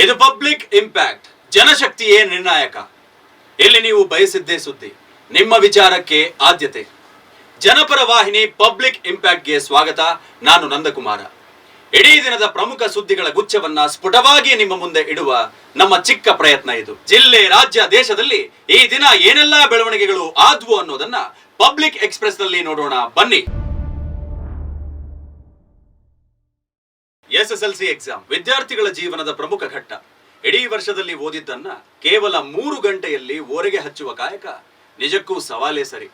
ಇದು public impact. ಜನಶಕ್ತಿಯೇ ನಿರ್ಣಾಯಕ? ಇಲ್ಲಿ ನೀವು ಬಯಸಿದ್ದೇ ಸುದ್ದಿ. ನಿಮ್ಮ ವಿಚಾರಕ್ಕೆ ಆದ್ಯತೆ. ಜನಪರ ವಾಹಿನಿ ಪಬ್ಲಿಕ್ ಇಂಪ್ಯಾಕ್ಟ್ಗೆ ಸ್ವಾಗತ. ನಾನು ನಂದಕುಮಾರ. ಇಡೀ ದಿನದ ಪ್ರಮುಖ ಸುದ್ದಿಗಳ ಗುಚ್ಛವನ್ನ ಸ್ಫುಟವಾಗಿ ನಿಮ್ಮ ಮುಂದೆ ಇಡುವ ನಮ್ಮ ಚಿಕ್ಕ ಪ್ರಯತ್ನ ಇದು. ಜಿಲ್ಲೆ, ರಾಜ್ಯ, ದೇಶದಲ್ಲಿ ಈ ದಿನ ಏನೆಲ್ಲಾ ಬೆಳವಣಿಗೆಗಳು ಆದ್ವು ಅನ್ನೋದನ್ನ ಪಬ್ಲಿಕ್ ಎಕ್ಸ್ಪ್ರೆಸ್ನಲ್ಲಿ ನೋಡೋಣ. ಬನ್ನಿ. S S L C exam ವಿದ್ಯಾರ್ಥಿಗಳ ಜೀವನದ ಪ್ರಮುಖ ಘಟ್ಟ. ಇಡೀ ವರ್ಷದಲ್ಲಿ ಓದಿದ್ದನ್ನ ಕೇವಲ ಮೂರು ಗಂಟೆಯಲ್ಲಿ ಓರೆಗೆ ಹಚ್ಚುವ ಕಾಯಕ ನಿಜಕ್ಕೂ ಸವಾಲೇ ಸರಿ.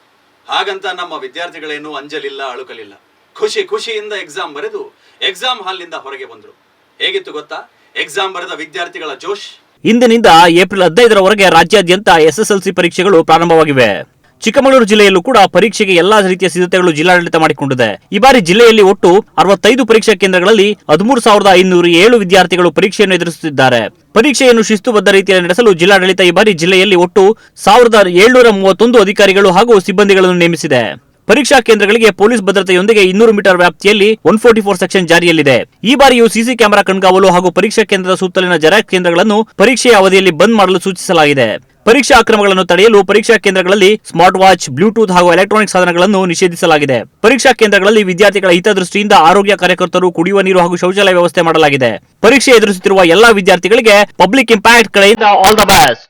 ಹಾಗಂತ ನಮ್ಮ ವಿದ್ಯಾರ್ಥಿಗಳೇನು ಅಂಜಲಿಲ್ಲ, ಅಳುಕಲಿಲ್ಲ. ಖುಷಿ ಖುಷಿಯಿಂದ ಎಕ್ಸಾಮ್ ಬರೆದು ಎಕ್ಸಾಮ್ ಹಾಲ್ನಿಂದ ಹೊರಗೆ ಬಂದ್ರು. ಹೇಗಿತ್ತು ಗೊತ್ತಾ? ಎಕ್ಸಾಮ್ ಬರೆದ ವಿದ್ಯಾರ್ಥಿಗಳ ಜೋಶ್. ಇಂದಿನಿಂದ ಏಪ್ರಿಲ್ ಹದಿನೈದರವರೆಗೆ ರಾಜ್ಯಾದ್ಯಂತ ಎಸ್ಎಸ್ಎಲ್ಸಿ ಪರೀಕ್ಷೆಗಳು ಪ್ರಾರಂಭವಾಗಿವೆ. ಚಿಕ್ಕಮಗಳೂರು ಜಿಲ್ಲೆಯಲ್ಲೂ ಕೂಡ ಪರೀಕ್ಷೆಗೆ ಎಲ್ಲಾ ರೀತಿಯ ಸಿದ್ಧತೆಗಳು ಜಿಲ್ಲಾಡಳಿತ ಮಾಡಿಕೊಂಡಿದೆ. ಈ ಬಾರಿ ಜಿಲ್ಲೆಯಲ್ಲಿ ಒಟ್ಟು ಅರವತ್ತೈದು ಪರೀಕ್ಷಾ ಕೇಂದ್ರಗಳಲ್ಲಿ ಹದಿಮೂರು ಸಾವಿರದ ಐನೂರು ಏಳು ವಿದ್ಯಾರ್ಥಿಗಳು ಪರೀಕ್ಷೆಯನ್ನು ಎದುರಿಸುತ್ತಿದ್ದಾರೆ. ಪರೀಕ್ಷೆಯನ್ನು ಶಿಸ್ತುಬದ್ಧ ರೀತಿಯಲ್ಲಿ ನಡೆಸಲು ಜಿಲ್ಲಾಡಳಿತ ಈ ಬಾರಿ ಜಿಲ್ಲೆಯಲ್ಲಿ ಒಟ್ಟು ಸಾವಿರದ ಏಳ್ನೂರ ಮೂವತ್ತೊಂದು ಅಧಿಕಾರಿಗಳು ಹಾಗೂ ಸಿಬ್ಬಂದಿಗಳನ್ನು ನೇಮಿಸಿದೆ. ಪರೀಕ್ಷಾ ಕೇಂದ್ರಗಳಿಗೆ ಪೊಲೀಸ್ ಭದ್ರತೆಯೊಂದಿಗೆ ಇನ್ನೂರು ಮೀಟರ್ ವ್ಯಾಪ್ತಿಯಲ್ಲಿ ಒನ್ ಫೋರ್ಟಿ ಫೋರ್ ಸೆಕ್ಷನ್ ಜಾರಿಯಲ್ಲಿದೆ. ಈ ಬಾರಿಯೂ ಸಿಸಿ ಕ್ಯಾಮೆರಾ ಕಣ್ಗಾವಲು ಹಾಗೂ ಪರೀಕ್ಷಾ ಕೇಂದ್ರದ ಸುತ್ತಲಿನ ಜರಾಕ್ ಕೇಂದ್ರಗಳನ್ನು ಪರೀಕ್ಷೆಯ ಅವಧಿಯಲ್ಲಿ ಬಂದ್ ಮಾಡಲು ಸೂಚಿಸಲಾಗಿದೆ. ಪರೀಕ್ಷಾ ಅಕ್ರಮಗಳನ್ನು ತಡೆಯಲು ಪರೀಕ್ಷಾ ಕೇಂದ್ರಗಳಲ್ಲಿ ಸ್ಮಾರ್ಟ್ ವಾಚ್ ಬ್ಲೂಟೂತ್ ಹಾಗೂ ಎಲೆಕ್ಟ್ರಾನಿಕ್ ಸಾಧನಗಳನ್ನು ನಿಷೇಧಿಸಲಾಗಿದೆ. ಪರೀಕ್ಷಾ ಕೇಂದ್ರಗಳಲ್ಲಿ ವಿದ್ಯಾರ್ಥಿಗಳ ಹಿತದೃಷ್ಟಿಯಿಂದ ಆರೋಗ್ಯ ಕಾರ್ಯಕರ್ತರು ಕುಡಿಯುವ ನೀರು ಹಾಗೂ ಶೌಚಾಲಯ ವ್ಯವಸ್ಥೆ ಮಾಡಲಾಗಿದೆ. ಪರೀಕ್ಷೆ ಎದುರಿಸುತ್ತಿರುವ ಎಲ್ಲಾ ವಿದ್ಯಾರ್ಥಿಗಳಿಗೆ ಪಬ್ಲಿಕ್ ಇಂಪ್ಯಾಕ್ಟ್ ಕಡೆಯಿಂದ ಆಲ್ ದ ಬೆಸ್ಟ್!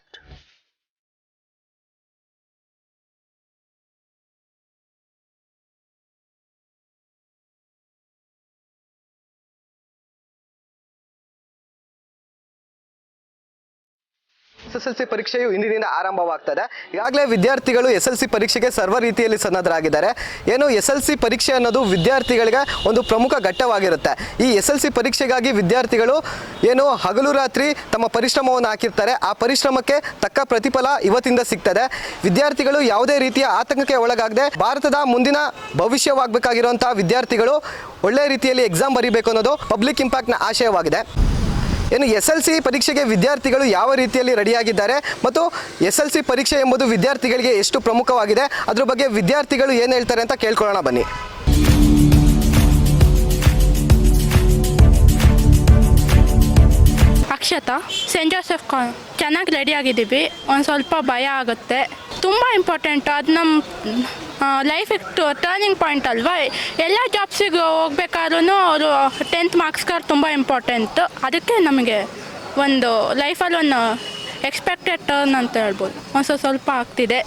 ಎಸ್ ಪರೀಕ್ಷೆಯು ಇಂದಿನಿಂದ ಆರಂಭವಾಗ್ತದೆ. ಈಗಾಗಲೇ ವಿದ್ಯಾರ್ಥಿಗಳು ಎಸ್ ಪರೀಕ್ಷೆಗೆ ಸರ್ವ ರೀತಿಯಲ್ಲಿ ಸನ್ನದ್ಧರಾಗಿದ್ದಾರೆ. ಏನು ಎಸ್ ಪರೀಕ್ಷೆ ಅನ್ನೋದು ವಿದ್ಯಾರ್ಥಿಗಳಿಗೆ ಒಂದು ಪ್ರಮುಖ ಘಟ್ಟವಾಗಿರುತ್ತೆ. ಈ ಎಸ್ ಪರೀಕ್ಷೆಗಾಗಿ ವಿದ್ಯಾರ್ಥಿಗಳು ಏನು ಹಗಲು ರಾತ್ರಿ ತಮ್ಮ ಪರಿಶ್ರಮವನ್ನು ಹಾಕಿರ್ತಾರೆ. ಆ ಪರಿಶ್ರಮಕ್ಕೆ ತಕ್ಕ ಪ್ರತಿಫಲ ಇವತ್ತಿಂದ ಸಿಗ್ತದೆ. ವಿದ್ಯಾರ್ಥಿಗಳು ಯಾವುದೇ ರೀತಿಯ ಆತಂಕಕ್ಕೆ ಒಳಗಾಗದೆ ಭಾರತದ ಮುಂದಿನ ಭವಿಷ್ಯವಾಗಬೇಕಾಗಿರುವಂತಹ ವಿದ್ಯಾರ್ಥಿಗಳು ಒಳ್ಳೆ ರೀತಿಯಲ್ಲಿ ಎಕ್ಸಾಮ್ ಬರೀಬೇಕು ಅನ್ನೋದು ಪಬ್ಲಿಕ್ ಇಂಪ್ಯಾಕ್ಟ್ನ ಆಶಯವಾಗಿದೆ. ಏನು ಎಸ್ ಎಲ್ ಸಿ ಪರೀಕ್ಷೆಗೆ ವಿದ್ಯಾರ್ಥಿಗಳು ಯಾವ ರೀತಿಯಲ್ಲಿ ರೆಡಿಯಾಗಿದ್ದಾರೆ ಮತ್ತು ಎಸ್ ಎಲ್ ಸಿ ಪರೀಕ್ಷೆ ಎಂಬುದು ವಿದ್ಯಾರ್ಥಿಗಳಿಗೆ ಎಷ್ಟು ಪ್ರಮುಖವಾಗಿದೆ, ಅದ್ರ ಬಗ್ಗೆ ವಿದ್ಯಾರ್ಥಿಗಳು ಏನು ಹೇಳ್ತಾರೆ ಅಂತ ಕೇಳ್ಕೊಳ್ಳೋಣ ಬನ್ನಿ. ಅಕ್ಷತಾ ಸೆಂಟ್ ಜೋಸೆಫ್ ಕಾನ್ ಚೆನ್ನಾಗಿ ರೆಡಿ ಆಗಿದ್ದೀವಿ. ಒಂದು ಸ್ವಲ್ಪ ಭಯ ಆಗುತ್ತೆ. ತುಂಬ ಇಂಪಾರ್ಟೆಂಟ್ ಅದು ನಮ್ಮ ಲೈಫ್ ಟರ್ನಿಂಗ್ ಪಾಯಿಂಟ್ ಅಲ್ವಾ? ಎಲ್ಲ ಜಾಬ್ಸಿಗೆ ಹೋಗ್ಬೇಕಾದ್ರೂ ಅವರು ಟೆಂತ್ ಮಾರ್ಕ್ಸ್ ಕಾರ್ಡ್ ತುಂಬ ಇಂಪಾರ್ಟೆಂಟ್ ಅದಕ್ಕೆ ನಮಗೆ ಒಂದು ಲೈಫಲ್ಲಿ ಒಂದು ಎಕ್ಸ್ಪೆಕ್ಟೆಡ್ ಟರ್ನ್ ಅಂತ ಹೇಳ್ಬೋದು. ಒಂದು ಸ್ವಲ್ಪ ಸ್ವಲ್ಪ ಆಗ್ತಿದೆ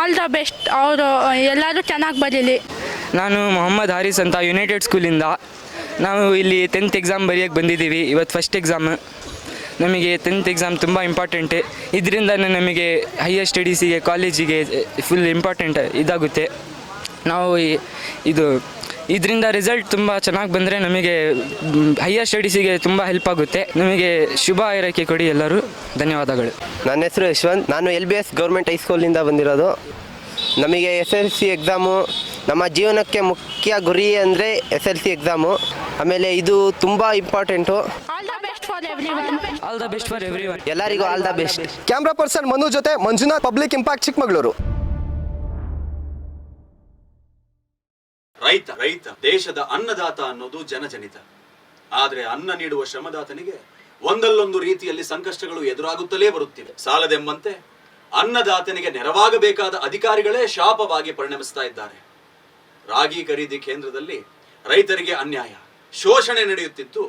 ಆಲ್ ದ ಬೆಸ್ಟ್ ಅವರು, ಎಲ್ಲರೂ ಚೆನ್ನಾಗಿ ಬರೀಲಿ. ನಾನು ಮೊಹಮ್ಮದ್ ಹಾರಿಸ್ ಅಂತ ಯುನೈಟೆಡ್ ಸ್ಕೂಲಿಂದ ನಾವು ಇಲ್ಲಿ ಟೆಂತ್ ಎಕ್ಸಾಮ್ ಬರೆಯೋಕ್ಕೆ ಬಂದಿದ್ದೀವಿ. ಇವತ್ತು ಫಸ್ಟ್ ಎಕ್ಸಾಮ್ ನಮಗೆ ಟೆಂತ್ ಎಕ್ಸಾಮ್ ತುಂಬ ಇಂಪಾರ್ಟೆಂಟ್ ಇದರಿಂದ ನಮಗೆ ಹೈಯರ್ ಸ್ಟಡೀಸಿಗೆ ಕಾಲೇಜಿಗೆ ಫುಲ್ ಇಂಪಾರ್ಟೆಂಟ್ ಇದಾಗುತ್ತೆ. ನಾವು ಇದು, ಇದರಿಂದ ರಿಸಲ್ಟ್ ತುಂಬ ಚೆನ್ನಾಗಿ ಬಂದರೆ ನಮಗೆ ಹೈಯರ್ ಸ್ಟಡೀಸಿಗೆ ತುಂಬ ಹೆಲ್ಪ್ ಆಗುತ್ತೆ. ನಮಗೆ ಶುಭ ಆಯ್ಕೆ ಕೊಡಿ ಎಲ್ಲರೂ. ಧನ್ಯವಾದಗಳು. ನನ್ನ ಹೆಸರು ಯಶವಂತ್. ನಾನು ಎಲ್ ಬಿ ಎಸ್ ಗೌರ್ಮೆಂಟ್ ಹೈಸ್ಕೂಲಿಂದ ಬಂದಿರೋದು. ನಮಗೆ ಎಸ್ ಎಲ್ ಸಿ ಎಕ್ಸಾಮು ನಮ್ಮ ಜೀವನಕ್ಕೆ ಮುಖ್ಯ ಗುರಿ ಅಂದರೆ ಎಸ್ ಎಲ್ ಸಿ ಎಕ್ಸಾಮು ಆಮೇಲೆ ಇದು ತುಂಬ important all the best for every best for everyone ಎಲ್ಲರಿಗೂ all the best camera person Manu ಜೊತೆ ಮಂಜುನಾಥ್ ಪಬ್ಲಿಕ್ ಇಂಪ್ಯಾಕ್ಟ್ ಚಿಕ್ಕಮಗಳೂರು. ರೈತ ರೈತ ದೇಶದ ಅನ್ನದಾತ ಅನ್ನೋದು ಜನಜನಿತ. ಆದ್ರೆ ಅನ್ನ ನೀಡುವ ಶ್ರಮದಾತನಿಗೆ ಒಂದಲ್ಲೊಂದು ರೀತಿಯಲ್ಲಿ ಸಂಕಷ್ಟಗಳು ಎದುರಾಗುತ್ತಲೇ ಬರುತ್ತಿವೆ. ಸಾಲದೆಂಬಂತೆ ಅನ್ನದಾತನಿಗೆ ನೆರವಾಗಬೇಕಾದ ಅಧಿಕಾರಿಗಳೇ ಶಾಪವಾಗಿ ಪರಿಣಮಿಸ್ತಾ ಇದ್ದಾರೆ. ರಾಗಿ ಖರೀದಿ ಕೇಂದ್ರದಲ್ಲಿ ರೈತರಿಗೆ ಅನ್ಯಾಯ. ಶೋಷಣೆ ನಡೆಯುತ್ತಿದ್ದು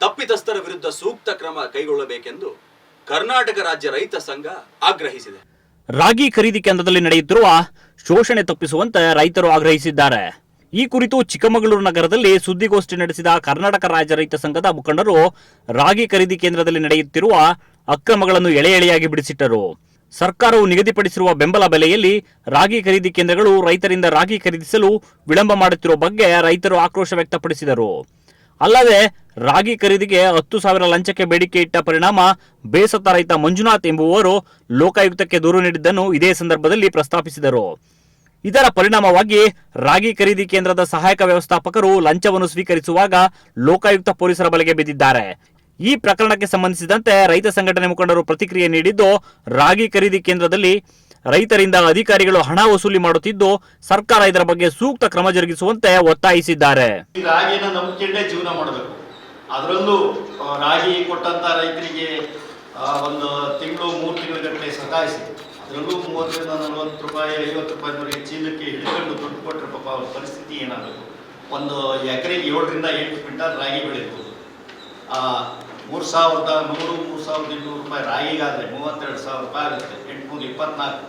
ತಪ್ಪಿತಸ್ಥರ ವಿರುದ್ಧ ಸೂಕ್ತ ಕ್ರಮ ಕೈಗೊಳ್ಳಬೇಕೆಂದು ಕರ್ನಾಟಕ ರಾಜ್ಯ ರೈತ ಸಂಘ ಆಗ್ರಹಿಸಿದೆ. ರಾಗಿ ಖರೀದಿ ಕೇಂದ್ರದಲ್ಲಿ ನಡೆಯುತ್ತಿರುವ ಶೋಷಣೆ ತಪ್ಪಿಸುವಂತೆ ರೈತರು ಆಗ್ರಹಿಸಿದ್ದಾರೆ. ಈ ಕುರಿತು ಚಿಕ್ಕಮಗಳೂರು ನಗರದಲ್ಲಿ ಸುದ್ದಿಗೋಷ್ಠಿ ನಡೆಸಿದ ಕರ್ನಾಟಕ ರಾಜ್ಯ ರೈತ ಸಂಘದ ಮುಖಂಡರು ರಾಗಿ ಖರೀದಿ ಕೇಂದ್ರದಲ್ಲಿ ನಡೆಯುತ್ತಿರುವ ಅಕ್ರಮಗಳನ್ನು ಎಳೆ ಎಳೆಯಾಗಿ ಬಿಡಿಸಿಟ್ಟರು. ಸರ್ಕಾರವು ನಿಗದಿಪಡಿಸಿರುವ ಬೆಂಬಲ ಬೆಲೆಯಲ್ಲಿ ರಾಗಿ ಖರೀದಿ ಕೇಂದ್ರಗಳು ರೈತರಿಂದ ರಾಗಿ ಖರೀದಿಸಲು ವಿಳಂಬ ಮಾಡುತ್ತಿರುವ ಬಗ್ಗೆ ರೈತರು ಆಕ್ರೋಶ ವ್ಯಕ್ತಪಡಿಸಿದರು. ಅಲ್ಲದೆ ರಾಗಿ ಖರೀದಿಗೆ ಹತ್ತು ಸಾವಿರ ಲಂಚಕ್ಕೆ ಬೇಡಿಕೆ ಇಟ್ಟ ಪರಿಣಾಮ ಬೇಸತ್ತ ರೈತ ಮಂಜುನಾಥ್ ಎಂಬುವವರು ಲೋಕಾಯುಕ್ತಕ್ಕೆ ದೂರು ನೀಡಿದ್ದನ್ನು ಇದೇ ಸಂದರ್ಭದಲ್ಲಿ ಪ್ರಸ್ತಾಪಿಸಿದರು. ಇದರ ಪರಿಣಾಮವಾಗಿ ರಾಗಿ ಖರೀದಿ ಕೇಂದ್ರದ ಸಹಾಯಕ ವ್ಯವಸ್ಥಾಪಕರು ಲಂಚವನ್ನು ಸ್ವೀಕರಿಸುವಾಗ ಲೋಕಾಯುಕ್ತ ಪೊಲೀಸರ ಬಲೆಗೆ ಬಿದ್ದಿದ್ದಾರೆ. ಈ ಪ್ರಕರಣಕ್ಕೆ ಸಂಬಂಧಿಸಿದಂತೆ ರೈತ ಸಂಘಟನೆ ಮುಖಂಡರು ಪ್ರತಿಕ್ರಿಯೆ ನೀಡಿದ್ದು, ರಾಗಿ ಖರೀದಿ ಕೇಂದ್ರದಲ್ಲಿ ರೈತರಿಂದ ಅಧಿಕಾರಿಗಳು ಹಣ ವಸೂಲಿ ಮಾಡುತ್ತಿದ್ದು, ಸರ್ಕಾರ ಇದರ ಬಗ್ಗೆ ಸೂಕ್ತ ಕ್ರಮ ಜರುಗಿಸುವಂತೆ ಒತ್ತಾಯಿಸಿದ್ದಾರೆ. ಜೀವನ ಮಾಡಬೇಕು. ಅದರಲ್ಲೂ ರಾಗಿ ಕೊಟ್ಟಂತ ರೈತರಿಗೆ ಒಂದು ತಿಂಗಳು ಮೂರು ತಿಂಗಳ ಸತಾಯಿಸಿ, ಅದರಲ್ಲೂ ಮೂವತ್ತರಿಂದ ನಲವತ್ತು ರೂಪಾಯಿ, ಐವತ್ತು ರೂಪಾಯಿ ಚೀಲಕ್ಕೆ ಹಿಡಿದುಕೊಂಡು ದುಡ್ಡು ಕೊಟ್ಟರೆ ಪಾಪ ಅವ್ರ ಪರಿಸ್ಥಿತಿ ಏನಾಗಬೇಕು ಒಂದು ಎಕರೆಗೆ ಏಳರಿಂದ ಎಂಟು ಕ್ವಿಂಟಲ್ ರಾಗಿ ಬೆಳೀಬೋದು ಮೂರು ಸಾವಿರದ ನೂರು, ಮೂರು ಸಾವಿರದ ಇನ್ನೂರು ರೂಪಾಯಿ ರಾಗಿಗಾದರೆ ಮೂವತ್ತೆರಡು ಸಾವಿರ ರೂಪಾಯಿ ಆಗುತ್ತೆ. ಎಂಟುನೂರು ಇಪ್ಪತ್ನಾಲ್ಕು.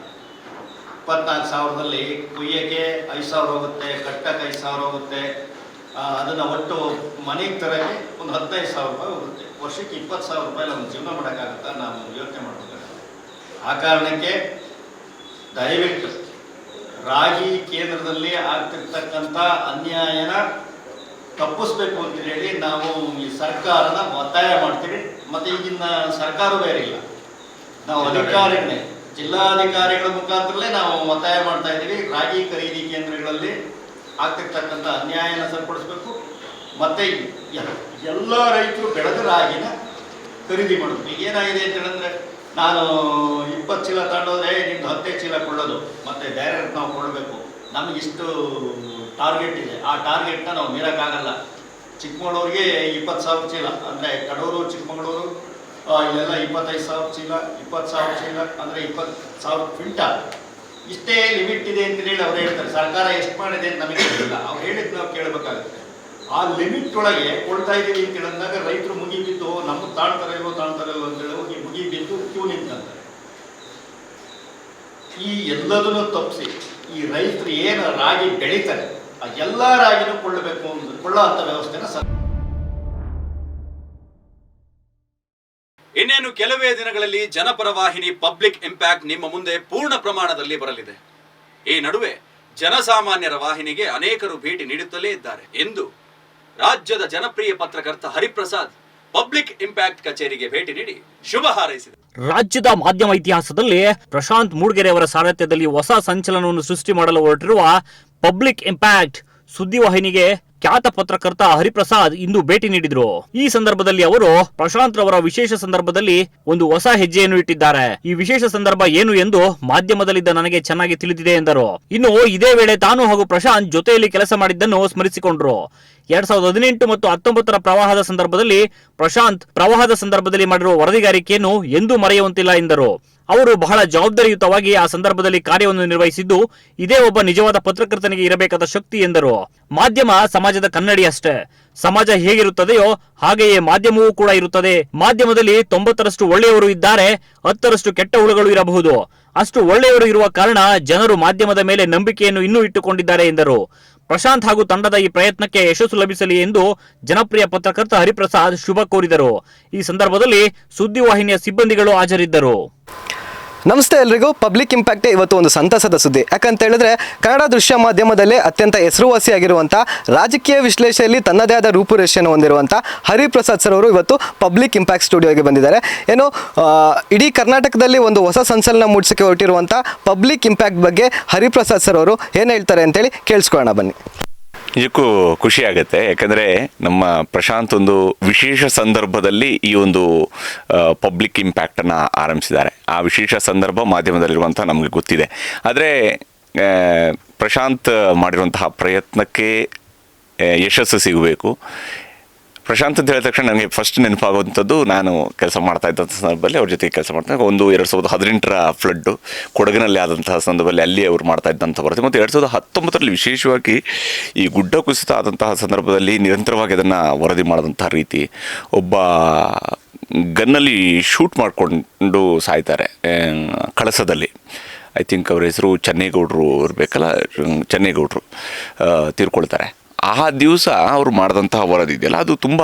ಇಪ್ಪತ್ನಾಲ್ಕು ಸಾವಿರದಲ್ಲಿ ಕುಯ್ಯಕ್ಕೆ ಐದು ಸಾವಿರ ಹೋಗುತ್ತೆ, ಕಟ್ಟಕ್ಕೆ ಐದು ಸಾವಿರ ಹೋಗುತ್ತೆ. ಅದನ್ನು ಒಟ್ಟು ಮನೆಗೆ ತರಕ್ಕೆ ಒಂದು ಹದಿನೈದು ಸಾವಿರ ರೂಪಾಯಿ ಹೋಗುತ್ತೆ. ವರ್ಷಕ್ಕೆ ಇಪ್ಪತ್ತು ಸಾವಿರ ರೂಪಾಯಿ ನಮ್ಮ ಜೀವನ ಮಾಡೋಕ್ಕಾಗುತ್ತಾ ನಾವು ಯೋಚನೆ ಮಾಡಬೇಕಾಗುತ್ತೆ. ಆ ಕಾರಣಕ್ಕೆ ದಯವಿಟ್ಟು ರಾಗಿ ಕೇಂದ್ರದಲ್ಲಿ ಆಗ್ತಿರ್ತಕ್ಕಂಥ ಅನ್ಯಾಯನ ತಪ್ಪಿಸ್ಬೇಕು ಅಂತ ಹೇಳಿ ನಾವು ಈ ಸರ್ಕಾರನ ಒತ್ತಾಯ ಮಾಡ್ತೀವಿ. ಮತ್ತು ಈಗಿನ ಸರ್ಕಾರ ಬೇರೆ ಇಲ್ಲ. ನಾವು ಅಧಿಕಾರಿಗಳೇ ಜಿಲ್ಲಾಧಿಕಾರಿಗಳ ಮುಖಾಂತರಲ್ಲೇ ನಾವು ಒತ್ತಾಯ ಮಾಡ್ತಾ ಇದ್ದೀವಿ. ರಾಗಿ ಖರೀದಿ ಕೇಂದ್ರಗಳಲ್ಲಿ ಆಗ್ತಿರ್ತಕ್ಕಂಥ ಅನ್ಯಾಯನ ಸರಿಪಡಿಸ್ಬೇಕು. ಮತ್ತೆ ಎಲ್ಲ ರೈತರು ಬೆಳೆದ ರಾಗಿನ ಖರೀದಿ ಮಾಡಬೇಕು ಈಗ ಏನಾಗಿದೆ ಅಂತ ಹೇಳಿದ್ರೆ ನಾನು ಇಪ್ಪತ್ತು ಚೀಲ ತಗೊಂಡೋದ್ರೆ ನಿಮ್ದು ಹತ್ತೇ ಚೀಲ ಕೊಡೋದು ಮತ್ತೆ ಡೈರೆಕ್ಟ್ ನಾವು ಕೊಡಬೇಕು ನಮಗಿಷ್ಟು ಟಾರ್ಗೆಟ್ ಇದೆ. ಆ ಟಾರ್ಗೆಟ್ನ ನಾವು ಮೀರೋಕ್ಕಾಗಲ್ಲ. ಚಿಕ್ಕಮಗಳೂರಿಗೆ ಇಪ್ಪತ್ತು ಸಾವಿರ ಚೀಲ. ಅಂದರೆ ಕಡೂರು, ಚಿಕ್ಕಮಗಳೂರು ಇಲ್ಲೆಲ್ಲ ಇಪ್ಪತ್ತೈದು ಸಾವಿರ ಚೀಲ, ಇಪ್ಪತ್ತು ಸಾವಿರ ಚೀಲ, ಅಂದರೆ ಇಪ್ಪತ್ತು ಸಾವಿರ ಕ್ವಿಂಟಲ್. ಇಷ್ಟೇ ಲಿಮಿಟ್ ಇದೆ ಅಂತ ಹೇಳಿ ಅವ್ರು ಹೇಳ್ತಾರೆ. ಸರ್ಕಾರ ಎಷ್ಟು ಮಾಡಿದೆ ಅಂತ ನಮಗೆ ಗೊತ್ತಿಲ್ಲ. ಅವ್ರು ಹೇಳಿದ್ದು ನಾವು ಕೇಳಬೇಕಾಗುತ್ತೆ. ಆ ಲಿಮಿಟ್ ಒಳಗೆ ಕೊಡ್ತಾ ಇದ್ದೀವಿ ಅಂತ ಹೇಳಿದಾಗ ರೈತರು ಮುಗಿ ಬಿದ್ದು ನಮ್ಗೆ ತಾಳ್ತಾರೆ ಇಲ್ವೋ ತಾಳ್ತಾರೆ ಇಲ್ವೋ ಅಂತ ಹೇಳಿ ಹೋಗಿ ಮುಗಿ ಬಿದ್ದು ಕ್ಯೂ ನಿಂತಾರೆ ಈ ಎಲ್ಲದನ್ನು ತಪ್ಪಿಸಿ ಈ ರೈತರು ಏನು ರಾಗಿ ಬೆಳೀತಾರೆ, ಆ ಎಲ್ಲ ರಾಗಿನೂ ಕೊಳ್ಳಬೇಕು ಕೊಳ್ಳೋ ಅಂತ ವ್ಯವಸ್ಥೆನ ಇನ್ನೇನು ಕೆಲವೇ ದಿನಗಳಲ್ಲಿ ಜನಪರ ವಾಹಿನಿ ಪಬ್ಲಿಕ್ ಇಂಪ್ಯಾಕ್ಟ್ ನಿಮ್ಮ ಮುಂದೆ ಪೂರ್ಣ ಪ್ರಮಾಣದಲ್ಲಿ ಬರಲಿದೆ. ಈ ನಡುವೆ ಜನಸಾಮಾನ್ಯರ ವಾಹಿನಿಗೆ ಅನೇಕರು ಭೇಟಿ ನೀಡುತ್ತಲೇ ಇದ್ದಾರೆ. ಎಂದು ರಾಜ್ಯದ ಜನಪ್ರಿಯ ಪತ್ರಕರ್ತ ಹರಿಪ್ರಸಾದ್ ಪಬ್ಲಿಕ್ ಇಂಪ್ಯಾಕ್ಟ್ ಕಚೇರಿಗೆ ಭೇಟಿ ನೀಡಿ ಶುಭ ಹಾರೈಸಿದರು. ರಾಜ್ಯದ ಮಾಧ್ಯಮ ಇತಿಹಾಸದಲ್ಲಿ ಪ್ರಶಾಂತ್ ಮೂಡ್ಗೆರೆ ಅವರ ಸಾರಥ್ಯದಲ್ಲಿ ಹೊಸ ಸಂಚಲನವನ್ನು ಸೃಷ್ಟಿ ಮಾಡಲು ಹೊರಟಿರುವ ಪಬ್ಲಿಕ್ ಇಂಪ್ಯಾಕ್ಟ್ ಸುದ್ದಿವಾಹಿನಿಗೆ ಖ್ಯಾತ ಪತ್ರಕರ್ತ ಹರಿಪ್ರಸಾದ್ ಇಂದು ಭೇಟಿ ನೀಡಿದ್ರು. ಈ ಸಂದರ್ಭದಲ್ಲಿ ಅವರು ಪ್ರಶಾಂತ್ ರವರ ವಿಶೇಷ ಸಂದರ್ಭದಲ್ಲಿ ಒಂದು ಹೊಸ ಹೆಜ್ಜೆಯನ್ನು ಇಟ್ಟಿದ್ದಾರೆ. ಈ ವಿಶೇಷ ಸಂದರ್ಭ ಏನು ಎಂದು ಮಾಧ್ಯಮದಲ್ಲಿದ್ದ ನನಗೆ ಚೆನ್ನಾಗಿ ತಿಳಿದಿದೆ ಎಂದರು. ಇನ್ನು ಇದೇ ವೇಳೆ ತಾನು ಹಾಗೂ ಪ್ರಶಾಂತ್ ಜೊತೆಯಲ್ಲಿ ಕೆಲಸ ಮಾಡಿದ್ದನ್ನು ಸ್ಮರಿಸಿಕೊಂಡ್ರು. ಎರಡ್ ಸಾವಿರದ ಹದಿನೆಂಟು ಮತ್ತು ಹತ್ತೊಂಬತ್ತರ ಪ್ರವಾಹದ ಸಂದರ್ಭದಲ್ಲಿ ಪ್ರಶಾಂತ್ ಪ್ರವಾಹದ ಸಂದರ್ಭದಲ್ಲಿ ಮಾಡಿರುವ ವರದಿಗಾರಿಕೆಯನ್ನು ಎಂದೂ ಮರೆಯುವಂತಿಲ್ಲ ಎಂದರು. ಅವರು ಬಹಳ ಜವಾಬ್ದಾರಿಯುತವಾಗಿ ಆ ಸಂದರ್ಭದಲ್ಲಿ ಕಾರ್ಯವನ್ನು ನಿರ್ವಹಿಸಿದ್ದು, ಇದೇ ಒಬ್ಬ ನಿಜವಾದ ಪತ್ರಕರ್ತನಿಗೆ ಇರಬೇಕಾದ ಶಕ್ತಿ ಎಂದರು. ಮಾಧ್ಯಮ ಸಮಾಜದ ಕನ್ನಡಿ ಅಷ್ಟೇ. ಸಮಾಜ ಹೇಗಿರುತ್ತದೆಯೋ ಹಾಗೆಯೇ ಮಾಧ್ಯಮವೂ ಕೂಡ ಇರುತ್ತದೆ. ಮಾಧ್ಯಮದಲ್ಲಿ ತೊಂಬತ್ತರಷ್ಟು ಒಳ್ಳೆಯವರು ಇದ್ದಾರೆ, ಹತ್ತರಷ್ಟು ಕೆಟ್ಟ ಹುಳುಗಳು ಇರಬಹುದು. ಅಷ್ಟು ಒಳ್ಳೆಯವರು ಇರುವ ಕಾರಣ ಜನರು ಮಾಧ್ಯಮದ ಮೇಲೆ ನಂಬಿಕೆಯನ್ನು ಇನ್ನೂ ಇಟ್ಟುಕೊಂಡಿದ್ದಾರೆ ಎಂದರು. ಪ್ರಶಾಂತ್ ಹಾಗೂ ತಂಡದ ಈ ಪ್ರಯತ್ನಕ್ಕೆ ಯಶಸ್ಸು ಲಭಿಸಲಿ ಎಂದು ಜನಪ್ರಿಯ ಪತ್ರಕರ್ತ ಹರಿಪ್ರಸಾದ್ ಶುಭ ಕೋರಿದರು. ಈ ಸಂದರ್ಭದಲ್ಲಿ ಸುದ್ದಿವಾಹಿನಿಯ ಸಿಬ್ಬಂದಿಗಳು ಹಾಜರಿದ್ದರು. ನಮಸ್ತೆ ಎಲ್ರಿಗೂ. ಪಬ್ಲಿಕ್ ಇಂಪ್ಯಾಕ್ಟ್ ಇವತ್ತು ಒಂದು ಸಂತಸದ ಸುದ್ದಿ. ಯಾಕಂತ ಹೇಳಿದ್ರೆ, ಕನ್ನಡ ದೃಶ್ಯ ಮಾಧ್ಯಮದಲ್ಲಿ ಅತ್ಯಂತ ಹೆಸರುವಾಸಿಯಾಗಿರುವಂಥ ರಾಜಕೀಯ ವಿಶ್ಲೇಷೆಯಲ್ಲಿ ತನ್ನದೇ ಆದ ರೂಪುರೇಷೆಯನ್ನು ಹೊಂದಿರುವಂಥ ಹರಿಪ್ರಸಾದ್ ಸರ್ ಅವರು ಇವತ್ತು ಪಬ್ಲಿಕ್ ಇಂಪ್ಯಾಕ್ಟ್ ಸ್ಟುಡಿಯೋಗೆ ಬಂದಿದ್ದಾರೆ. ಏನು ಇಡೀ ಕರ್ನಾಟಕದಲ್ಲಿ ಒಂದು ಹೊಸ ಸಂಚಲನ ಮೂಡಿಸೋಕೆ ಹೊರಟಿರುವಂಥ ಪಬ್ಲಿಕ್ ಇಂಪ್ಯಾಕ್ಟ್ ಬಗ್ಗೆ ಹರಿಪ್ರಸಾದ್ ಸರ್ ಅವರು ಏನು ಹೇಳ್ತಾರೆ ಅಂತೇಳಿ ಕೇಳಿಸ್ಕೊಳ್ಳೋಣ ಬನ್ನಿ. ನಿಜಕ್ಕೂ ಖುಷಿ ಆಗುತ್ತೆ. ಯಾಕಂದರೆ ನಮ್ಮ ಪ್ರಶಾಂತ್ ಒಂದು ವಿಶೇಷ ಸಂದರ್ಭದಲ್ಲಿ ಈ ಒಂದು ಪಬ್ಲಿಕ್ ಇಂಪ್ಯಾಕ್ಟನ್ನು ಆರಂಭಿಸಿದ್ದಾರೆ. ಆ ವಿಶೇಷ ಸಂದರ್ಭ ಮಾಧ್ಯಮದಲ್ಲಿರುವಂಥ ನಮಗೆ ಗೊತ್ತಿದೆ. ಆದರೆ ಪ್ರಶಾಂತ್ ಮಾಡಿರುವಂತಹ ಪ್ರಯತ್ನಕ್ಕೆ ಯಶಸ್ಸು ಸಿಗಬೇಕು. ಪ್ರಶಾಂತ್ ಅಂತ ಹೇಳಿದ ತಕ್ಷಣ ನನಗೆ ಫಸ್ಟ್ ನೆನಪಾಗುವಂಥದ್ದು ನಾನು ಕೆಲಸ ಮಾಡ್ತಾ ಇದ್ದಂಥ ಸಂದರ್ಭದಲ್ಲಿ ಅವ್ರ ಜೊತೆ ಕೆಲಸ ಮಾಡ್ತಾ ಒಂದು ಎರಡು ಸಾವಿರದ ಹದಿನೆಂಟರ ಫ್ಲಡ್ಡು ಕೊಡಗಿನಲ್ಲಿ ಆದಂತಹ ಸಂದರ್ಭದಲ್ಲಿ ಅಲ್ಲಿ ಅವರು ಮಾಡ್ತಾ ಇದ್ದಂಥ ಬರುತ್ತೆ ಮತ್ತು ಎರಡು ಸಾವಿರದ ಹತ್ತೊಂಬತ್ತರಲ್ಲಿ ವಿಶೇಷವಾಗಿ ಈ ಗುಡ್ಡ ಕುಸಿತ ಆದಂತಹ ಸಂದರ್ಭದಲ್ಲಿ ನಿರಂತರವಾಗಿ ಅದನ್ನು ವರದಿ ಮಾಡಿದಂಥ ರೀತಿ ಒಬ್ಬ ಗನ್ನಲ್ಲಿ ಶೂಟ್ ಮಾಡಿಕೊಂಡು ಸಾಯ್ತಾರೆ ಕಳಸದಲ್ಲಿ. ಐ ಥಿಂಕ್ ಅವ್ರ ಹೆಸರು ಚೆನ್ನೇಗೌಡರು ಇರಬೇಕಲ್ಲ, ಚೆನ್ನೇಗೌಡರು ತೀರ್ಕೊಳ್ತಾರೆ. ಆ ದಿವಸ ಅವರು ಮಾಡಿದಂತಹ ವರದಿ ಇದೆಯಲ್ಲ, ಅದು ತುಂಬ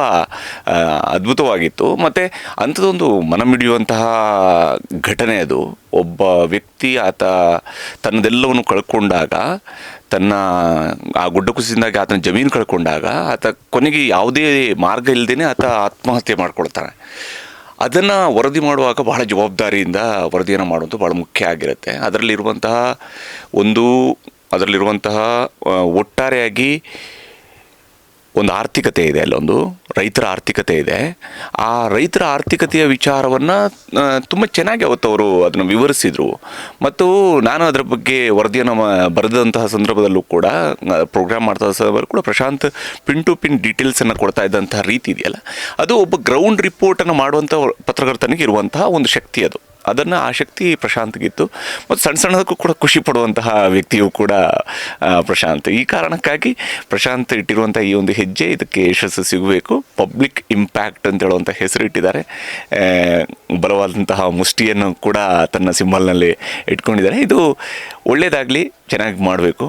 ಅದ್ಭುತವಾಗಿತ್ತು. ಮತ್ತು ಅಂಥದ್ದೊಂದು ಮನಮಿಡಿಯುವಂತಹ ಘಟನೆ ಅದು. ಒಬ್ಬ ವ್ಯಕ್ತಿ ಆತ ತನ್ನದೆಲ್ಲವನ್ನು ಕಳ್ಕೊಂಡಾಗ, ತನ್ನ, ಆ ಗುಡ್ಡ ಕುಸಿದಿಂದಾಗಿ ಆತನ ಜಮೀನು ಕಳ್ಕೊಂಡಾಗ, ಆತ ಕೊನೆಗೆ ಯಾವುದೇ ಮಾರ್ಗ ಇಲ್ಲದೇ ಆತ ಆತ್ಮಹತ್ಯೆ ಮಾಡ್ಕೊಳ್ತಾನೆ. ಅದನ್ನು ವರದಿ ಮಾಡುವಾಗ ಬಹಳ ಜವಾಬ್ದಾರಿಯಿಂದ ವರದಿಯನ್ನು ಮಾಡುವಂಥ ಭಾಳ ಮುಖ್ಯ ಆಗಿರುತ್ತೆ. ಅದರಲ್ಲಿರುವಂತಹ ಒಂದು, ಅದರಲ್ಲಿರುವಂತಹ ಒಟ್ಟಾರೆಯಾಗಿ ಒಂದು ಆರ್ಥಿಕತೆ ಇದೆ ಅಲ್ಲೊಂದು ರೈತರ ಆರ್ಥಿಕತೆ ಇದೆ. ಆ ರೈತರ ಆರ್ಥಿಕತೆಯ ವಿಚಾರವನ್ನು ತುಂಬ ಚೆನ್ನಾಗಿ ಅವತ್ತು ಅವರು ಅದನ್ನು ವಿವರಿಸಿದರು. ಮತ್ತು ನಾನು ಅದರ ಬಗ್ಗೆ ವರದಿಯನ್ನು ಬರೆದಂತಹ ಸಂದರ್ಭದಲ್ಲೂ ಕೂಡ ಪ್ರೋಗ್ರಾಮ್ ಮಾಡ್ತಾ ಸಂದರ್ಭದಲ್ಲೂ ಕೂಡ ಪ್ರಶಾಂತ್ ಪಿನ್ ಟು ಪಿನ್ ಡೀಟೇಲ್ಸನ್ನು ಕೊಡ್ತಾ ಇದ್ದಂತಹ ರೀತಿ ಇದೆಯಲ್ಲ? ಅದು ಒಬ್ಬ ಗ್ರೌಂಡ್ ರಿಪೋರ್ಟನ್ನು ಮಾಡುವಂಥ ಪತ್ರಕರ್ತನಿಗೆ ಇರುವಂತಹ ಒಂದು ಶಕ್ತಿ ಅದು. ಅದನ್ನು ಆ ಶಕ್ತಿ ಪ್ರಶಾಂತ್ಗಿತ್ತು. ಮತ್ತು ಸಣ್ಣ ಸಣ್ಣದಕ್ಕೂ ಕೂಡ ಖುಷಿ ಪಡುವಂತಹ ವ್ಯಕ್ತಿಯು ಕೂಡ ಪ್ರಶಾಂತ್. ಈ ಕಾರಣಕ್ಕಾಗಿ ಪ್ರಶಾಂತ್ ಇಟ್ಟಿರುವಂಥ ಈ ಒಂದು ಹೆಜ್ಜೆ ಇದಕ್ಕೆ ಯಶಸ್ಸು ಸಿಗಬೇಕು. ಪಬ್ಲಿಕ್ ಇಂಪ್ಯಾಕ್ಟ್ ಅಂತ ಹೇಳುವಂಥ ಹೆಸರು ಇಟ್ಟಿದ್ದಾರೆ ಬಲವಾದಂತಹ ಮುಷ್ಟಿಯನ್ನು ಕೂಡ ತನ್ನ ಸಿಂಬಲ್ನಲ್ಲಿ ಇಟ್ಕೊಂಡಿದ್ದಾರೆ. ಇದು ಒಳ್ಳೆಯದಾಗಲಿ ಚೆನ್ನಾಗಿ ಮಾಡಬೇಕು.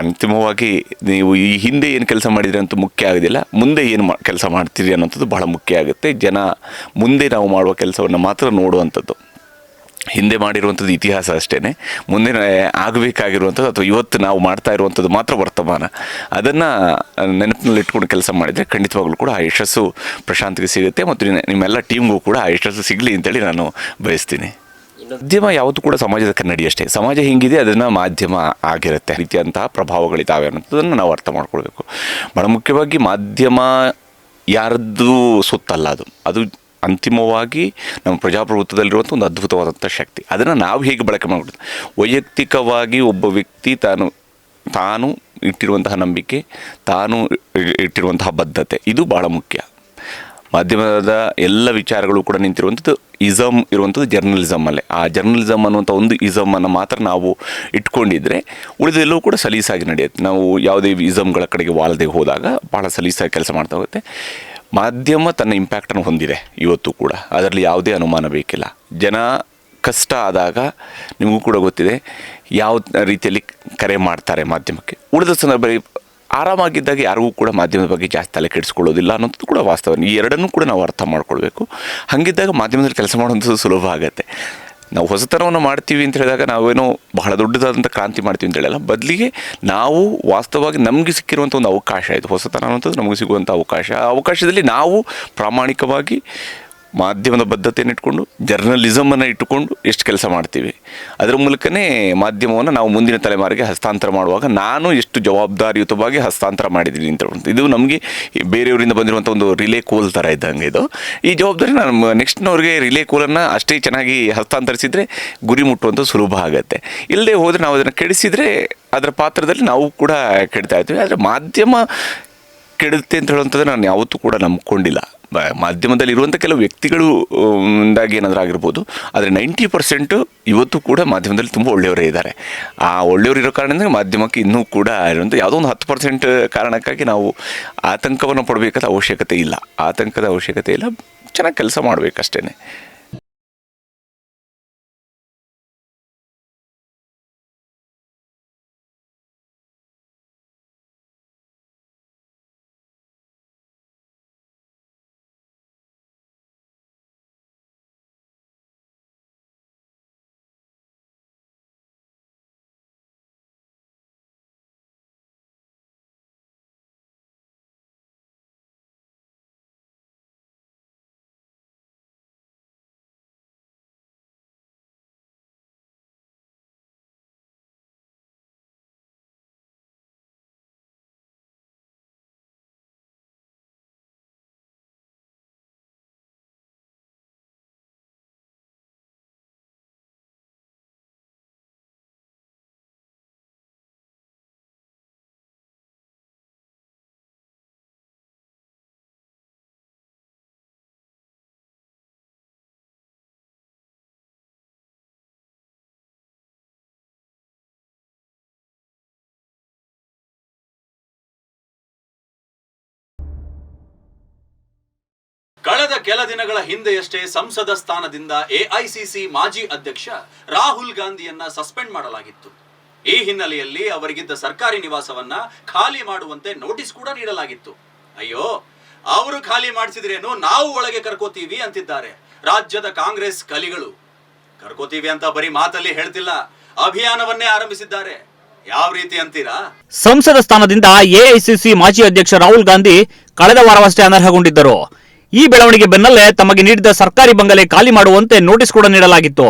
ಅಂತಿಮವಾಗಿ ನೀವು ಈ ಹಿಂದೆ ಏನು ಕೆಲಸ ಮಾಡಿದ್ರಿ ಅಂತೂ ಮುಖ್ಯ ಆಗೋದಿಲ್ಲ. ಮುಂದೆ ಏನು ಮಾ, ಕೆಲಸ ಮಾಡ್ತೀರಿ ಅನ್ನೋಂಥದ್ದು ಬಹಳ ಮುಖ್ಯ ಆಗುತ್ತೆ. ಜನ ಮುಂದೆ ನಾವು ಮಾಡುವ ಕೆಲಸವನ್ನು ಮಾತ್ರ ನೋಡುವಂಥದ್ದು. ಹಿಂದೆ ಮಾಡಿರುವಂಥದ್ದು ಇತಿಹಾಸ ಅಷ್ಟೇ ಮುಂದಿನ ಆಗಬೇಕಾಗಿರುವಂಥದ್ದು ಅಥವಾ ಇವತ್ತು ನಾವು ಮಾಡ್ತಾ ಇರುವಂಥದ್ದು ಮಾತ್ರ ವರ್ತಮಾನ. ಅದನ್ನು ನೆನಪಿನಲ್ಲಿ ಇಟ್ಕೊಂಡು ಕೆಲಸ ಮಾಡಿದರೆ ಖಂಡಿತವಾಗ್ಲೂ ಕೂಡ ಆ ಯಶಸ್ಸು ಪ್ರಶಾಂತ್ಗೆ ಸಿಗುತ್ತೆ ಮತ್ತು ನಿಮ್ಮೆಲ್ಲ ಟೀಮ್ಗೂ ಕೂಡ ಆ ಯಶಸ್ಸು ಸಿಗಲಿ ಅಂತೇಳಿ ನಾನು ಬಯಸ್ತೀನಿ. ಮಾಧ್ಯಮ ಯಾವತ್ತೂ ಕೂಡ ಸಮಾಜದ ಕನ್ನಡಿ ಅಷ್ಟೇ. ಸಮಾಜ ಹಿಂಗಿದೆ ಅದನ್ನು ಮಾಧ್ಯಮ ಆಗಿರುತ್ತೆ. ರೀತಿಯಂತಹ ಪ್ರಭಾವಗಳಿದ್ದಾವೆ ಅನ್ನೋದನ್ನು ನಾವು ಅರ್ಥ ಮಾಡ್ಕೊಳ್ಬೇಕು. ಬಹಳ ಮುಖ್ಯವಾಗಿ ಮಾಧ್ಯಮ ಯಾರದ್ದು ಸುತ್ತಲ್ಲ ಅದು. ಅದು ಅಂತಿಮವಾಗಿ ನಮ್ಮ ಪ್ರಜಾಪ್ರಭುತ್ವದಲ್ಲಿರುವಂಥ ಒಂದು ಅದ್ಭುತವಾದಂಥ ಶಕ್ತಿ. ಅದನ್ನು ನಾವು ಹೇಗೆ ಬಳಕೆ ಮಾಡಿಬಿಡ್ತೀವಿ ವೈಯಕ್ತಿಕವಾಗಿ ಒಬ್ಬ ವ್ಯಕ್ತಿ ತಾನು ತಾನು ಇಟ್ಟಿರುವಂತಹ ನಂಬಿಕೆ, ತಾನು ಇಟ್ಟಿರುವಂತಹ ಬದ್ಧತೆ, ಇದು ಭಾಳ ಮುಖ್ಯ. ಮಾಧ್ಯಮದ ಎಲ್ಲ ವಿಚಾರಗಳು ಕೂಡ ನಿಂತಿರುವಂಥದ್ದು ಇಸಮ್ ಇರುವಂಥದ್ದು ಜರ್ನಲಿಸಮಲ್ಲೇ ಆ ಜರ್ನಲಿಸಮ್ ಅನ್ನುವಂಥ ಒಂದು ಇಸಮನ್ನು ಮಾತ್ರ ನಾವು ಇಟ್ಕೊಂಡಿದ್ರೆ ಉಳಿದೆಲ್ಲವೂ ಕೂಡ ಸಲೀಸಾಗಿ ನಡೆಯುತ್ತೆ. ನಾವು ಯಾವುದೇ ಇಸಮ್ಗಳ ಕಡೆಗೆ ವಾಲದೆ ಹೋದಾಗ ಭಾಳ ಸಲೀಸಾಗಿ ಕೆಲಸ ಮಾಡ್ತಾ ಹೋಗುತ್ತೆ. ಮಾಧ್ಯಮ ತನ್ನ ಇಂಪ್ಯಾಕ್ಟನ್ನು ಹೊಂದಿದೆ ಇವತ್ತು ಕೂಡ. ಅದರಲ್ಲಿ ಯಾವುದೇ ಅನುಮಾನ ಬೇಕಿಲ್ಲ. ಜನ ಕಷ್ಟ ಆದಾಗ ನಿಮಗೂ ಕೂಡ ಗೊತ್ತಿದೆ ಯಾವ ರೀತಿಯಲ್ಲಿ ಕರೆ ಮಾಡ್ತಾರೆ ಮಾಧ್ಯಮಕ್ಕೆ. ಉಳಿದ ಸಂದರ್ಭ ಆರಾಮಾಗಿದ್ದಾಗ ಯಾರಿಗೂ ಕೂಡ ಮಾಧ್ಯಮದ ಬಗ್ಗೆ ಜಾಸ್ತಿ ತಲೆ ಕೆಡಿಸ್ಕೊಳ್ಳೋದಿಲ್ಲ ಅನ್ನೋದು ಕೂಡ ವಾಸ್ತವ ಈ ಎರಡನ್ನೂ ಕೂಡ ನಾವು ಅರ್ಥ ಮಾಡ್ಕೊಳ್ಬೇಕು. ಹಾಗಿದ್ದಾಗ ಮಾಧ್ಯಮದಲ್ಲಿ ಕೆಲಸ ಮಾಡುವಂಥದ್ದು ಸುಲಭ ಆಗುತ್ತೆ. ನಾವು ಹೊಸತನವನ್ನು ಮಾಡ್ತೀವಿ ಅಂತ ಹೇಳಿದಾಗ ನಾವೇನೋ ಬಹಳ ದೊಡ್ಡದಾದಂಥ ಕ್ರಾಂತಿ ಮಾಡ್ತೀವಿ ಅಂತ ಹೇಳಲ್ಲ. ಬದಲಿಗೆ ನಾವು ವಾಸ್ತವವಾಗಿ ನಮಗೆ ಸಿಕ್ಕಿರುವಂಥ ಒಂದು ಅವಕಾಶ ಇದು. ಹೊಸತನ ಅನ್ನೋಂಥದ್ದು ನಮಗೆ ಸಿಗುವಂಥ ಅವಕಾಶ. ಆ ಅವಕಾಶದಲ್ಲಿ ನಾವು ಪ್ರಾಮಾಣಿಕವಾಗಿ ಮಾಧ್ಯಮದ ಬದ್ಧತೆಯನ್ನು ಇಟ್ಕೊಂಡು, ಜರ್ನಲಿಸಮನ್ನು ಇಟ್ಟುಕೊಂಡು ಎಷ್ಟು ಕೆಲಸ ಮಾಡ್ತೀವಿ. ಅದರ ಮೂಲಕನೇ ಮಾಧ್ಯಮವನ್ನು ನಾವು ಮುಂದಿನ ತಲೆಮಾರಿಗೆ ಹಸ್ತಾಂತರ ಮಾಡುವಾಗ ನಾನು ಎಷ್ಟು ಜವಾಬ್ದಾರಿಯುತವಾಗಿ ಹಸ್ತಾಂತರ ಮಾಡಿದ್ದೀನಿ ಅಂತ ಇದು ನಮಗೆ ಬೇರೆಯವರಿಂದ ಬಂದಿರುವಂಥ ಒಂದು ರಿಲೇ ಕೋಲ್ ಥರ ಇದ್ದಂಗೆ ಇದು. ಈ ಜವಾಬ್ದಾರಿ ನಾನು ನೆಕ್ಸ್ಟ್ನವ್ರಿಗೆ ರಿಲೇ ಕೋಲನ್ನು ಅಷ್ಟೇ ಚೆನ್ನಾಗಿ ಹಸ್ತಾಂತರಿಸಿದರೆ ಗುರಿ ಮುಟ್ಟುವಂಥ ಸುಲಭ ಆಗುತ್ತೆ. ಇಲ್ಲದೆ ಹೋದರೆ ನಾವು ಅದನ್ನು ಕೆಡಿಸಿದರೆ ಅದರ ಪಾತ್ರದಲ್ಲಿ ನಾವು ಕೂಡ ಕೆಡ್ತಾ ಇದ್ವಿ. ಆದರೆ ಮಾಧ್ಯಮ ಕೆಡುತ್ತೆ ಅಂತ ಹೇಳುವಂಥದ್ದು ನಾನು ಯಾವತ್ತೂ ಕೂಡ ನಂಬ್ಕೊಂಡಿಲ್ಲ. ಮಾಧ್ಯಮದಲ್ಲಿ ಇರುವಂಥ ಕೆಲವು ವ್ಯಕ್ತಿಗಳು ಇಂದಾಗಿ ಏನಾದರೂ ಆಗಿರ್ಬೋದು, ಆದರೆ ನೈಂಟಿ ಪರ್ಸೆಂಟು ಇವತ್ತು ಕೂಡ ಮಾಧ್ಯಮದಲ್ಲಿ ತುಂಬ ಒಳ್ಳೆಯವರೇ ಇದ್ದಾರೆ. ಆ ಒಳ್ಳೆಯವರು ಇರೋ ಕಾರಣದಿಂದ ಮಾಧ್ಯಮಕ್ಕೆ ಇನ್ನೂ ಕೂಡ ಯಾವುದೋ ಒಂದು ಹತ್ತು ಪರ್ಸೆಂಟ್ ಕಾರಣಕ್ಕಾಗಿ ನಾವು ಆತಂಕವನ್ನು ಪಡಬೇಕಾದ ಅವಶ್ಯಕತೆ ಇಲ್ಲ. ಆತಂಕದ ಅವಶ್ಯಕತೆ ಇಲ್ಲ. ಚೆನ್ನಾಗಿ ಕೆಲಸ ಮಾಡಬೇಕಷ್ಟೇ ಕಳೆದ ಕೆಲ ದಿನಗಳ ಹಿಂದೆಯಷ್ಟೇ ಸಂಸದ ಸ್ಥಾನದಿಂದ ಎಐಸಿಸಿ ಮಾಜಿ ಅಧ್ಯಕ್ಷ ರಾಹುಲ್ ಗಾಂಧಿಯನ್ನ ಸಸ್ಪೆಂಡ್ ಮಾಡಲಾಗಿತ್ತು. ಈ ಹಿನ್ನೆಲೆಯಲ್ಲಿ ಅವರಿಗಿದ್ದ ಸರ್ಕಾರಿ ನಿವಾಸವನ್ನ ಖಾಲಿ ಮಾಡುವಂತೆ ನೋಟಿಸ್ ಕೂಡ ನೀಡಲಾಗಿತ್ತು. ಅಯ್ಯೋ, ಅವರು ಖಾಲಿ ಮಾಡಿಸಿದ್ರೇನು ನಾವು ಒಳಗೆ ಕರ್ಕೋತೀವಿ ಅಂತಿದ್ದಾರೆ ರಾಜ್ಯದ ಕಾಂಗ್ರೆಸ್ ಕಲಿಗಳು. ಕರ್ಕೋತೀವಿ ಅಂತ ಬರೀ ಮಾತಲ್ಲಿ ಹೇಳ್ತಿಲ್ಲ, ಅಭಿಯಾನವನ್ನೇ ಆರಂಭಿಸಿದ್ದಾರೆ. ಯಾವ ರೀತಿ ಅಂತೀರಾ? ಸಂಸದ ಸ್ಥಾನದಿಂದ ಎಐಸಿಸಿ ಮಾಜಿ ಅಧ್ಯಕ್ಷ ರಾಹುಲ್ ಗಾಂಧಿ ಕಳೆದ ವಾರವಷ್ಟೇ ಅನರ್ಹಗೊಂಡಿದ್ದರು. ಈ ಬೆಳವಣಿಗೆ ಬೆನ್ನಲ್ಲೇ ತಮಗೆ ನೀಡಿದ ಸರ್ಕಾರಿ ಬಂಗಲೆ ಖಾಲಿ ಮಾಡುವಂತೆ ನೋಟಿಸ್ ಕೂಡ ನೀಡಲಾಗಿತ್ತು.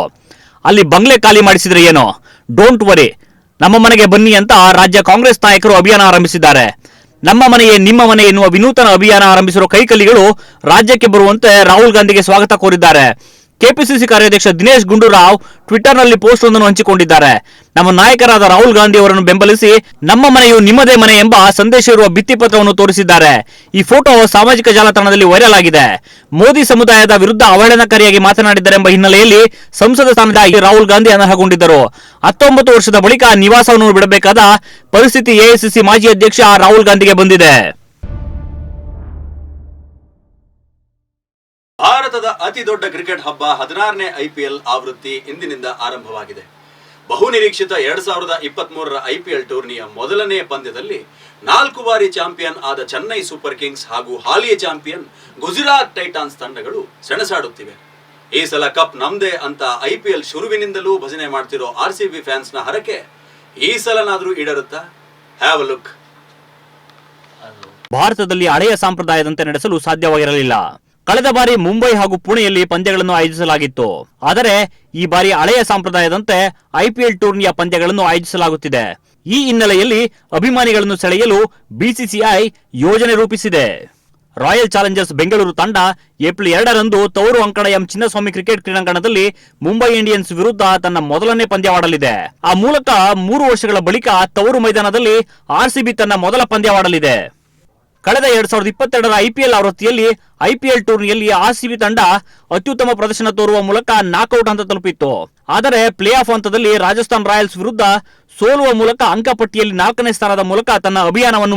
ಅಲ್ಲಿ ಬಂಗ್ಲೆ ಖಾಲಿ ಮಾಡಿಸಿದ್ರೆ ಏನೋ? ಡೋಂಟ್ ವರಿ ನಮ್ಮ ಮನೆಗೆ ಬನ್ನಿ ಅಂತ ರಾಜ್ಯ ಕಾಂಗ್ರೆಸ್ ನಾಯಕರು ಅಭಿಯಾನ ಆರಂಭಿಸಿದ್ದಾರೆ. ನಮ್ಮ ಮನೆಯೇ ನಿಮ್ಮ ಮನೆ ಎನ್ನುವ ವಿನೂತನ ಅಭಿಯಾನ ಆರಂಭಿಸಿರುವ ಕೈಕಲ್ಲಿಗಳು ರಾಜ್ಯಕ್ಕೆ ಬರುವಂತೆ ರಾಹುಲ್ ಗಾಂಧಿಗೆ ಸ್ವಾಗತ ಕೋರಿದ್ದಾರೆ. ಕೆಪಿಸಿಸಿ ಕಾರ್ಯಾಧ್ಯಕ್ಷ ದಿನೇಶ್ ಗುಂಡೂರಾವ್ ಟ್ವಿಟರ್ನಲ್ಲಿ ಪೋಸ್ಟ್ ಒಂದನ್ನು ಹಂಚಿಕೊಂಡಿದ್ದಾರೆ. ನಮ್ಮ ನಾಯಕರಾದ ರಾಹುಲ್ ಗಾಂಧಿ ಅವರನ್ನು ಬೆಂಬಲಿಸಿ ನಮ್ಮ ಮನೆಯು ನಿಮ್ಮದೇ ಮನೆ ಎಂಬ ಸಂದೇಶ ಇರುವ ಭಿತ್ತಿಪತ್ರವನ್ನು ತೋರಿಸಿದ್ದಾರೆ. ಈ ಫೋಟೋ ಸಾಮಾಜಿಕ ಜಾಲತಾಣದಲ್ಲಿ ವೈರಲ್ ಆಗಿದೆ. ಮೋದಿ ಸಮುದಾಯದ ವಿರುದ್ಧ ಅವಹೇಳನಕಾರಿಯಾಗಿ ಮಾತನಾಡಿದ್ದರೆಂಬ ಹಿನ್ನೆಲೆಯಲ್ಲಿ ಸಂಸದ ಸ್ಥಾನದ ರಾಹುಲ್ ಗಾಂಧಿ ಅನರ್ಹಗೊಂಡಿದ್ದರು. ಹತ್ತೊಂಬತ್ತು ವರ್ಷದ ಬಳಿಕ ನಿವಾಸವನ್ನು ಬಿಡಬೇಕಾದ ಪರಿಸ್ಥಿತಿ ಎಐಸಿಸಿ ಮಾಜಿ ಅಧ್ಯಕ್ಷ ರಾಹುಲ್ ಗಾಂಧಿಗೆ ಬಂದಿದೆ. ಭಾರತದ ಅತಿ ದೊಡ್ಡ ಕ್ರಿಕೆಟ್ ಹಬ್ಬ ಹದಿನಾರನೇ ಐಪಿಎಲ್ ಆವೃತ್ತಿ ಇಂದಿನಿಂದ ಆರಂಭವಾಗಿದೆ. ಬಹುನಿರೀಕ್ಷಿತ ಎರಡ್ ಸಾವಿರದ ಇಪ್ಪತ್ತ್ ಮೂರರ ಐಪಿಎಲ್ ಟೂರ್ನಿಯ ಮೊದಲನೇ ಪಂದ್ಯದಲ್ಲಿ ನಾಲ್ಕು ಬಾರಿ ಚಾಂಪಿಯನ್ ಆದ ಚೆನ್ನೈ ಸೂಪರ್ ಕಿಂಗ್ಸ್ ಹಾಗೂ ಹಾಲಿಯ ಚಾಂಪಿಯನ್ ಗುಜರಾತ್ ಟೈಟಾನ್ಸ್ ತಂಡಗಳು ಸೆಣಸಾಡುತ್ತಿವೆ. ಈ ಸಲ ಕಪ್ ನಮ್ದೇ ಅಂತ ಐಪಿಎಲ್ ಶುರುವಿನಿಂದಲೂ ಭಜನೆ ಮಾಡ್ತಿರೋ ಆರ್ ಸಿ ಬಿ ಫ್ಯಾನ್ಸ್ನ ಹರಕೆ ಈ ಸಲನಾದ್ರೂ ಈಡರುತ್ತಾ? ಹ್ಯಾವ್ ಅ ಲುಕ್ ಭಾರತದಲ್ಲಿ ಹಳೆಯ ಸಂಪ್ರದಾಯದಂತೆ ನಡೆಸಲು ಸಾಧ್ಯವಾಗಿರಲಿಲ್ಲ. ಕಳೆದ ಬಾರಿ ಮುಂಬೈ ಹಾಗೂ ಪುಣೆಯಲ್ಲಿ ಪಂದ್ಯಗಳನ್ನು ಆಯೋಜಿಸಲಾಗಿತ್ತು. ಆದರೆ, ಈ ಬಾರಿ ಹಳೆಯ ಸಂಪ್ರದಾಯದಂತೆ ಐಪಿಎಲ್ ಟೂರ್ನಿಯ ಪಂದ್ಯಗಳನ್ನು ಆಯೋಜಿಸಲಾಗುತ್ತಿದೆ. ಈ ಹಿನ್ನೆಲೆಯಲ್ಲಿ ಅಭಿಮಾನಿಗಳನ್ನು ಸೆಳೆಯಲು ಬಿಸಿಸಿಐ ಯೋಜನೆ ರೂಪಿಸಿದೆ. ರಾಯಲ್ ಚಾಲೆಂಜರ್ಸ್ ಬೆಂಗಳೂರು ತಂಡ ಏಪ್ರಿಲ್ ಎರಡರಂದು ತವರು ಅಂಕಣ ಎಂ ಚಿನ್ನಸ್ವಾಮಿ ಕ್ರಿಕೆಟ್ ಕ್ರೀಡಾಂಗಣದಲ್ಲಿ ಮುಂಬೈ ಇಂಡಿಯನ್ಸ್ ವಿರುದ್ಧ ತನ್ನ ಮೊದಲನೇ ಪಂದ್ಯವಾಡಲಿದೆ. ಆ ಮೂಲಕ ಮೂರು ವರ್ಷಗಳ ಬಳಿಕ ತವರು ಮೈದಾನದಲ್ಲಿ ಆರ್ಸಿಬಿ ತನ್ನ ಮೊದಲ ಪಂದ್ಯವಾಡಲಿದೆ. ಕಳೆದ ಎರಡ್ ಸಾವಿರದ ಇಪ್ಪತ್ತೆರಡರ ಐಪಿಎಲ್ ಆವೃತ್ತಿಯಲ್ಲಿ ಐಪಿಎಲ್ ಟೂರ್ನಿಯಲ್ಲಿ ಆರ್ಸಿಬಿ ತಂಡ ಅತ್ಯುತ್ತಮ ಪ್ರದರ್ಶನ ತೋರುವ ಮೂಲಕ ನಾಕೌಟ್ ಹಂತ ತಲುಪಿತ್ತು. ಆದರೆ ಪ್ಲೇ ಆಫ್ ಹಂತದಲ್ಲಿ ರಾಜಸ್ಥಾನ್ ರಾಯಲ್ಸ್ ವಿರುದ್ಧ ಸೋಲುವ ಮೂಲಕ ಅಂಕಪಟ್ಟಿಯಲ್ಲಿ ನಾಲ್ಕನೇ ಸ್ಥಾನದ ಮೂಲಕ ತನ್ನ ಅಭಿಯಾನವನ್ನು